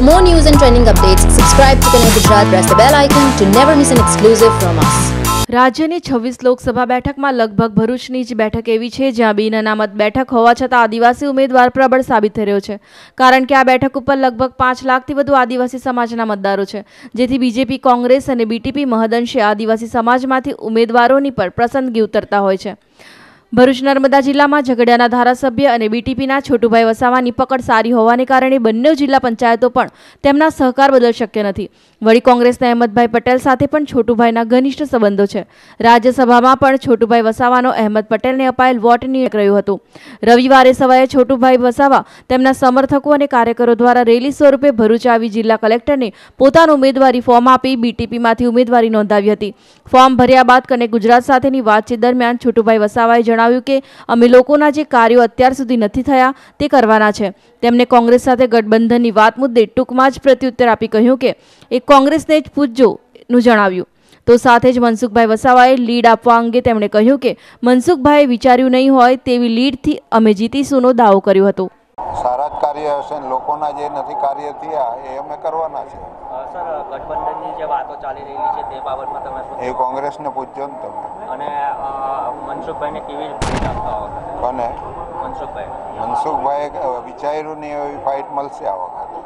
For more news and trending updates, subscribe to Connect Gujarat, press the bell icon to never miss an exclusive from us. રાજ્યની છવ્વીસ લોકસભા બેઠકમાં લગભગ ભરૂચની જ બેઠક એવી છે જ્યાં બિન અનામત બેઠક હોવા છતાં આદિવાસી ઉમેદવાર પ્રબળ સાબિત થઈ રહ્યો છે. કારણ કે આ બેઠક ઉપર લગભગ પાંચ લાખથી વધુ આદિવાસી સમાજના મતદારો છે. જેથી બીજેપી કોંગ્રેસ અને બીટીપી મહદંશે આદિવાસી સમાજમાંથી ઉમેદવારોની પર પસંદગી ઉતરતા હોય છે. ભરૂચ નર્મદા જિલ્લામાં ઝઘડિયાના ધારાસભ્ય અને બીટીપીના છોટુભાઈ વસાવાની પકડ સારી હોવાને કારણે બંને જિલ્લા પંચાયતો પણ તેમના સહકાર બદલ શક્ય નથી. વળી કોંગ્રેસના અહેમદભાઈ પટેલ સાથે પણ છોટુભાઈના ઘનિષ્ઠ સંબંધો છે. રાજ્યસભામાં પણ છોટુભાઈ વસાવાનો અહેમદ પટેલને અપાયેલ વોટની રહ્યું હતું. રવિવારે સવારે છોટુભાઈ વસાવા તેમના સમર્થકો અને કાર્યકરો દ્વારા રેલી સ્વરૂપે ભરૂચ આવી જિલ્લા કલેક્ટરને પોતાનું ઉમેદવારી ફોર્મ આપી બીટીપીમાંથી ઉમેદવારી નોંધાવી હતી. ફોર્મ ભર્યા બાદ કને ગુજરાત સાથેની વાતચીત દરમિયાન છોટુભાઈ વસાવાએ જણાવ્યું કે અમે લોકોના જે કાર્યો અત્યાર સુધી નથી થયા તે કરવાના છે. તેમણે કોંગ્રેસ સાથે ગઠબંધનની વાત મુદ્દે ટૂંકમાં જ પ્રત્યુત્તર આપી કહ્યું કે એ કોંગ્રેસને જ પૂછજો નું જણાવ્યું. તો સાથે જ મનસુખભાઈ વસાવાએ લીડ આપવા અંગે તેમણે કહ્યું કે મનસુખભાઈએ વિચાર્યું નહીં હોય તેવી લીડથી અમે જીતીશુંનો દાવો કર્યો હતો. કાર્ય લોકોના જે નથી કાર્ય થયા એ અમે કરવાના છે. સર ગઠબંધનની જે વાતો ચાલી રહેલી છે તે બાબતમાં તમે એ કોંગ્રેસને પૂછજો ને તમે. અને મનસુખભાઈને કેવી અને મનસુખભાઈ. મનસુખભાઈ વિચાર્યું નહીં એવી ફાઇટ મળશે આ વખતે